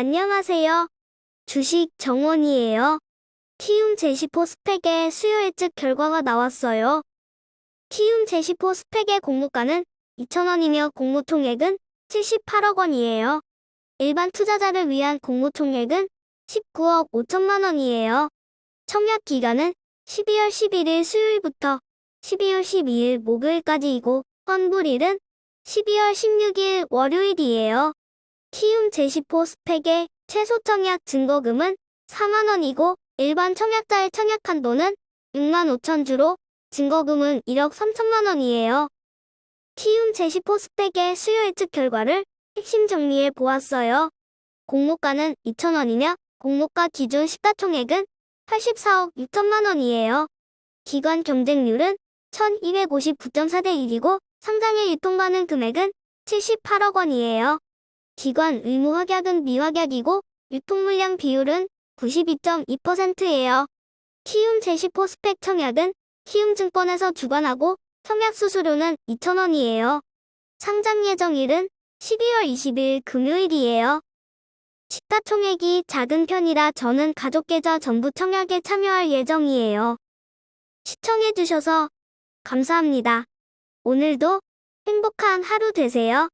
안녕하세요. 주식 정원이에요. 키움 제시포 스펙의 수요 예측 결과가 나왔어요. 키움 제시포 스펙의 공모가는 2,000원이며 공모 총액은 78억 원이에요. 일반 투자자를 위한 공모 총액은 19억 5천만 원이에요. 청약 기간은 12월 11일 수요일부터 12월 12일 목요일까지이고 환불일은 12월 16일 월요일이에요. 키움 제시포 스펙의 최소 청약 증거금은 4만원이고 일반 청약자의 청약 한도는 6만 5천 주로 증거금은 1억 3천만 원이에요. 키움 제시포 스펙의 수요 예측 결과를 핵심 정리해 보았어요. 공모가는 2,000원이며 공모가 기준 시가총액은 84억 6천만 원이에요. 기관 경쟁률은 1259.4대 1이고 상장에 유통가능 금액은 78억 원이에요. 기관 의무 확약은 미확약이고 유통 물량 비율은 92.2%예요. 키움 제시포 스펙 청약은 키움증권에서 주관하고 청약 수수료는 2,000원이에요. 상장 예정일은 12월 20일 금요일이에요. 시가총액이 작은 편이라 저는 가족 계좌 전부 청약에 참여할 예정이에요. 시청해주셔서 감사합니다. 오늘도 행복한 하루 되세요.